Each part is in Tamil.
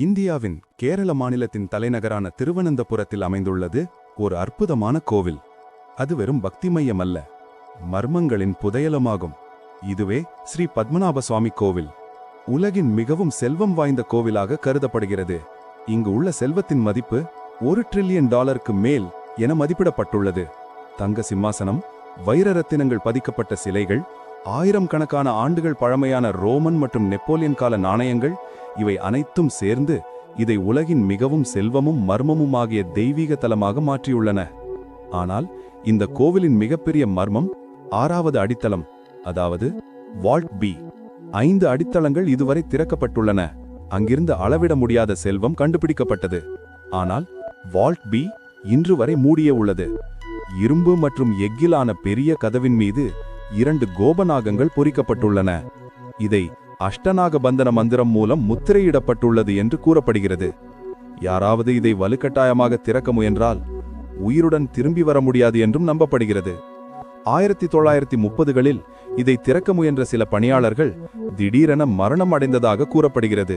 இந்தியாவின் கேரள மாநிலத்தின் தலைநகரான திருவனந்தபுரத்தில் அமைந்துள்ளது ஒரு அற்புதமான கோவில். அது வெறும் பக்தி மையம் அல்ல மர்மங்களின் புதையலமாகும். இதுவே ஸ்ரீ பத்மநாப சுவாமி கோவில். உலகின் மிகவும் செல்வம் வாய்ந்த கோவிலாக கருதப்படுகிறது. இங்கு உள்ள செல்வத்தின் மதிப்பு ஒரு ட்ரில்லியன் டாலருக்கு மேல் என மதிப்பிடப்பட்டுள்ளது. தங்க சிம்மாசனம் வைர ரத்தினங்கள் பதிக்கப்பட்ட சிலைகள் ஆயிரம் கணக்கான ஆண்டுகள் பழமையான ரோமன் மற்றும் நெப்போலியன் கால நாணயங்கள் இவை அனைத்தும் சேர்ந்து இதை உலகின் மிகவும் செல்வமும் மர்மமுமாகிய தெய்வீக தலமாக மாற்றியுள்ளன. ஆனால் இந்த கோவிலின் மிகப்பெரிய மர்மம் ஆறாவது அடித்தளம் அதாவது வால்ட் பி. ஐந்து அடித்தளங்கள் இதுவரை திறக்கப்பட்டுள்ளன. அங்கிருந்து அளவிட முடியாத செல்வம் கண்டுபிடிக்கப்பட்டது. ஆனால் வால்ட் பி இன்று வரை மூடிய உள்ளது. இரும்பு மற்றும் எஃகிலான பெரிய கதவின் மீது இரண்டு கோபநாகங்கள் பொறிக்கப்பட்டுள்ளன. இதை அஷ்டநாக பந்தன மந்திரம் மூலம் முத்திரையிடப்பட்டுள்ளது என்று கூறப்படுகிறது. யாராவது இதை வலுக்கட்டாயமாக திறக்க முயன்றால் உயிருடன் திரும்பி வர முடியாது என்றும் நம்பப்படுகிறது. ஆயிரத்தி தொள்ளாயிரத்தி முப்பதுகளில் இதை திறக்க முயன்ற சில பணியாளர்கள் திடீரென மரணம் அடைந்ததாக கூறப்படுகிறது.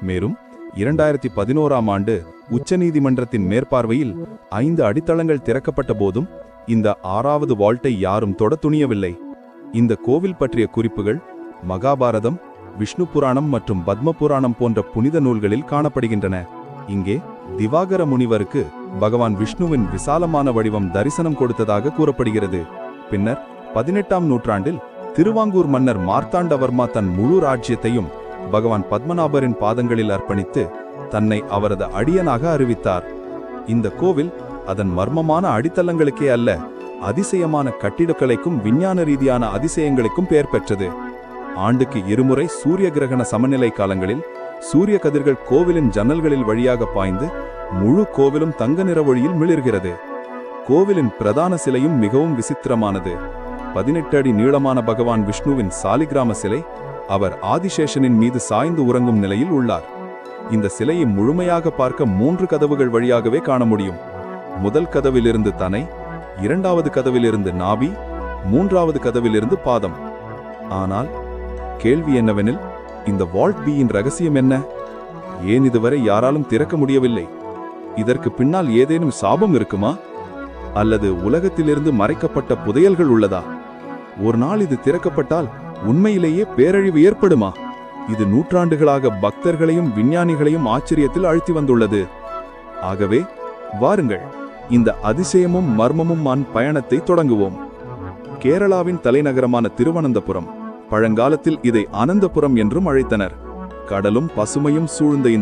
மேலும் இரண்டாயிரத்தி பதினோராம் ஆண்டு உச்சநீதிமன்றத்தின் மேற்பார்வையில் ஐந்து அடித்தளங்கள் திறக்கப்பட்ட போதும் இந்த ஆறாவது வால்ட்டை யாரும் தொட துணியவில்லை. இந்த கோவில் பற்றிய குறிப்புகள் மகாபாரதம் விஷ்ணு புராணம் மற்றும் பத்ம புராணம் போன்ற புனித நூல்களில் காணப்படுகின்றன. இங்கே திவாகர முனிவருக்கு பகவான் விஷ்ணுவின் விசாலமான வடிவம் தரிசனம் கொடுத்ததாக கூறப்படுகிறது. பின்னர் பதினெட்டாம் நூற்றாண்டில் திருவாங்கூர் மன்னர் மார்த்தாண்டவர்மா தன் முழு ராஜ்யத்தையும் பகவான் பத்மநாபரின் பாதங்களில் அர்ப்பணித்து தன்னை அவரது அடியனாக அறிவித்தார். இந்த கோவில் அதன் மர்மமான அடித்தளங்களுக்கே அல்ல அதிசயமான கட்டிடக்கலைக்கும் விஞ்ஞான ரீதியான அதிசயங்களுக்கும் பெயர் பெற்றது. ஆண்டுக்கு இருமுறை சூரிய கிரகண சமநிலை காலங்களில் சூரிய கதிர்கள் கோவிலின் ஜன்னல்களில் வழியாக பாய்ந்து முழு கோவிலும் தங்க நிற ஒளியில் மிளிர்கிறது. கோவிலின் பிரதான சிலையும் மிகவும் விசித்திரமானது. பதினெட்டு அடி நீளமான பகவான் விஷ்ணுவின் சாலிகிராம சிலை அவர் ஆதிசேஷனின் மீது சாய்ந்து உறங்கும் நிலையில் உள்ளார். இந்த சிலையை முழுமையாக பார்க்க மூன்று கதவுகள் வழியாகவே காண முடியும். முதல் கதவிலிருந்து தனை இரண்டாவது கதவிலிருந்து நாபி மூன்றாவது கதவிலிருந்து பாதம். ஆனால் கேள்வி என்னவெனில் இந்த வால்ட் பியின் ரகசியம் என்ன? ஏன் இதுவரை யாராலும் திறக்க முடியவில்லை? இதற்கு பின்னால் ஏதேனும் சாபம் இருக்குமா? அல்லது உலகத்திலிருந்து மறைக்கப்பட்ட புதையல்கள் உள்ளதா? ஒரு நாள் இது திறக்கப்பட்டால் உண்மையிலேயே பேரழிவு ஏற்படுமா? இது நூற்றாண்டுகளாக பக்தர்களையும் விஞ்ஞானிகளையும் ஆச்சரியத்தில் அழுத்தி வந்துள்ளது. ஆகவே வாருங்கள் இந்த அதிசயமும் மர்மமும் மான் பயணத்தை தொடங்குவோம். கேரளாவின் தலைநகரமான திருவனந்தபுரம். பழங்காலத்தில் இதை அனந்தபுரம் என்றும் அழைத்தனர். கடலும் பசுமையும் சூழ்ந்த இந்த